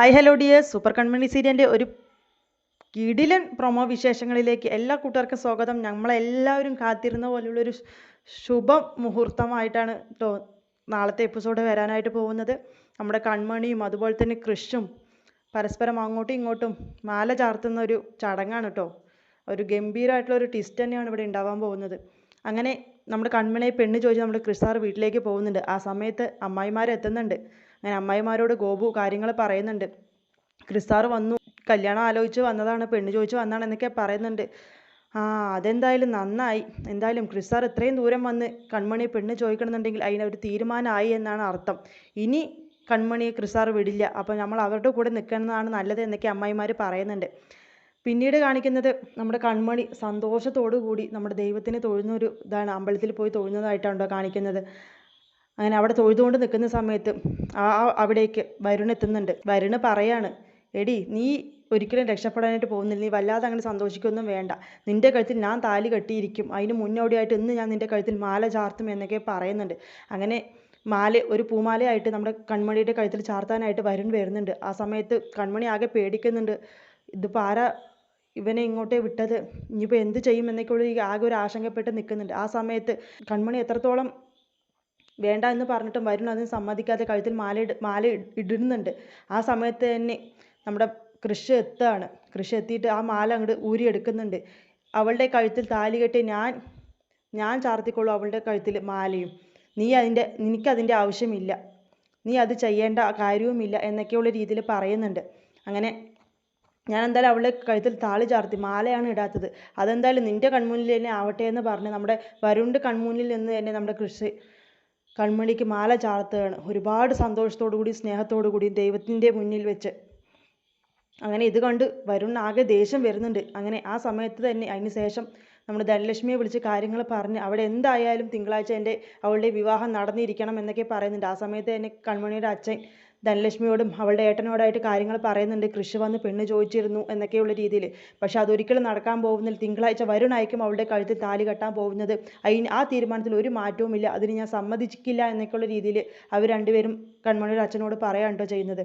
Hi hello dear super Kanmani സീരിയലിന്റെ ഒരു കിടിലൻ പ്രൊമോ വിശേഷങ്ങളിലേക്ക് എല്ലാ കൂട്ടുകാർക്കും സ്വാഗതം. നമ്മളെല്ലാവരും കാത്തിരുന്ന പോലുള്ളൊരു ശുഭ മുഹൂർത്തമായിട്ടാണ് കേട്ടോ നാളത്തെ എപ്പിസോഡ് വരാനായിട്ട് പോകുന്നത്. നമ്മുടെ കൺമണിയും അതുപോലെ തന്നെ കൃഷും പരസ്പരം അങ്ങോട്ടും ഇങ്ങോട്ടും മാല ചാർത്തുന്ന ഒരു ചടങ്ങാണ് കേട്ടോ ഒരു ഗംഭീരമായിട്ടുള്ള ഒരു ട്വിസ്റ്റ് തന്നെയാണ് ഇവിടെ ഉണ്ടാവാൻ പോകുന്നത്. അങ്ങനെ നമ്മുടെ കൺമണി പെണ്ണ് ചോദിച്ച് നമ്മുടെ ക്രിസാർ വീട്ടിലേക്ക് പോകുന്നുണ്ട്. ആ സമയത്ത് അമ്മായിമാർ എത്തുന്നുണ്ട്. അങ്ങനെ അമ്മായിമാരോട് ഗോപു കാര്യങ്ങൾ പറയുന്നുണ്ട്. ക്രിസ്താർ വന്നു. കല്യാണം ആലോചിച്ച് വന്നതാണ്. പെണ്ണ് ചോദിച്ച് വന്നതാണ് എന്നൊക്കെ പറയുന്നുണ്ട്. ആ അതെന്തായാലും നന്നായി. എന്തായാലും ക്രിസ്താർ ഇത്രയും ദൂരം വന്ന് കൺമണി പെണ്ണ് ചോദിക്കണമെന്നുണ്ടെങ്കിൽ അതിനൊരു തീരുമാനമായി എന്നാണ് അർത്ഥം. ഇനി കൺമണിയെ ക്രിസ്താർ വിടില്ല. അപ്പോൾ നമ്മൾ അവരുടെ കൂടെ നിൽക്കുന്നതാണ് നല്ലത് എന്നൊക്കെ അമ്മായിമാർ പറയുന്നുണ്ട്. പിന്നീട് കാണിക്കുന്നത് നമ്മുടെ കൺമണി സന്തോഷത്തോടു കൂടി നമ്മുടെ ദൈവത്തിനെ തൊഴുന്നൊരു ഇതാണ്. അമ്പലത്തിൽ പോയി തൊഴുന്നതായിട്ടാണോ കാണിക്കുന്നത്. അങ്ങനെ അവിടെ തൊഴുതുകൊണ്ട് നിൽക്കുന്ന സമയത്ത് ആ അവിടേക്ക് വരുൺ എത്തുന്നുണ്ട്. വരുണ് പറയാണ് എടി നീ ഒരിക്കലും രക്ഷപ്പെടാനായിട്ട് പോകുന്നില്ല. നീ വല്ലാതെ അങ്ങനെ സന്തോഷിക്കൊന്നും വേണ്ട. നിന്റെ കഴുത്തിൽ ഞാൻ താലി കെട്ടിയിരിക്കും. അതിന് മുന്നോടിയായിട്ട് ഇന്ന് ഞാൻ നിന്റെ കഴുത്തിൽ മാല ചാർത്തും എന്നൊക്കെ പറയുന്നുണ്ട്. അങ്ങനെ മാല ഒരു പൂമാലയായിട്ട് നമ്മുടെ കൺമണിയുടെ കഴുത്തിൽ ചാർത്താനായിട്ട് വരുൺ വരുന്നുണ്ട്. ആ സമയത്ത് കൺമണി ആകെ പേടിക്കുന്നുണ്ട്. ഇതിപ്പോൾ ആരാ ഇവനെ ഇങ്ങോട്ടേ വിട്ടത്. ഇനിയിപ്പോൾ എന്ത് ചെയ്യും എന്നൊക്കെ ഉള്ള ഈ ആകെ ഒരു ആശങ്കപ്പെട്ട് നിൽക്കുന്നുണ്ട് ആ സമയത്ത് കൺമണി എത്രത്തോളം വേണ്ട എന്ന് പറഞ്ഞിട്ടും വരുൺ അതിന് സമ്മതിക്കാതെ കഴുത്തിൽ മാല മാല ഇടുന്നുണ്ട്. ആ സമയത്ത് തന്നെ നമ്മുടെ കൃഷി എത്തുകയാണ് കൃഷി എത്തിയിട്ട് ആ മാല അങ്ങോട്ട് ഊരിയെടുക്കുന്നുണ്ട്. അവളുടെ കഴുത്തിൽ താലി കെട്ടി ഞാൻ ഞാൻ ചാർത്തിക്കൊള്ളു അവളുടെ കഴുത്തിൽ മാലയും. നീ അതിന്റെ നിനക്കതിന്റെ ആവശ്യമില്ല. നീ അത് ചെയ്യേണ്ട കാര്യവുമില്ല എന്നൊക്കെയുള്ള രീതിയിൽ പറയുന്നുണ്ട്. അങ്ങനെ ഞാൻ എന്തായാലും അവളുടെ കഴുത്തിൽ താളി ചാർത്തി മാലയാണ് ഇടാത്തത്. അതെന്തായാലും നിന്റെ കൺമുന്നിൽ തന്നെ ആവട്ടെ എന്ന് പറഞ്ഞ് നമ്മുടെ വരുണിന്റെ കൺമുന്നിൽ നിന്ന് തന്നെ നമ്മുടെ കൃഷി കൺമണിക്ക് മാല ചാർത്തുകയാണ്. ഒരുപാട് സന്തോഷത്തോടു കൂടി സ്നേഹത്തോടു കൂടി ദൈവത്തിന്റെ മുന്നിൽ വെച്ച്. അങ്ങനെ ഇത് കണ്ട് വരുൺ ആകെ ദേഷ്യം വരുന്നുണ്ട്. അങ്ങനെ ആ സമയത്ത് തന്നെ അതിന് ശേഷം നമ്മുടെ ധനലക്ഷ്മിയെ വിളിച്ച് കാര്യങ്ങൾ പറഞ്ഞ് അവിടെ എന്തായാലും തിങ്കളാഴ്ച എന്റെ അവളുടെ വിവാഹം നടന്നിരിക്കണം എന്നൊക്കെ പറയുന്നുണ്ട്. ആ സമയത്ത് തന്നെ കൺമണിയുടെ അച്ഛൻ ധനലക്ഷ്മിയോടും അവളുടെ ഏട്ടനോടായിട്ട് കാര്യങ്ങൾ പറയുന്നുണ്ട്. കൃഷി വന്ന് പെണ്ണ് ചോദിച്ചിരുന്നു എന്നൊക്കെയുള്ള രീതിയിൽ. പക്ഷെ അതൊരിക്കലും നടക്കാൻ പോകുന്നില്ല. തിങ്കളാഴ്ച വരുണായിരിക്കും അവളുടെ കഴുത്തിൽ താലി കെട്ടാൻ പോകുന്നത്. അതിന് ആ തീരുമാനത്തിൽ ഒരു മാറ്റവുമില്ല. അതിന് ഞാൻ സമ്മതിക്കില്ല എന്നൊക്കെയുള്ള രീതിയിൽ അവർ രണ്ടുപേരും കൺമണിയുടെ അച്ഛനോട് പറയാണ്ടോ ചെയ്യുന്നത്?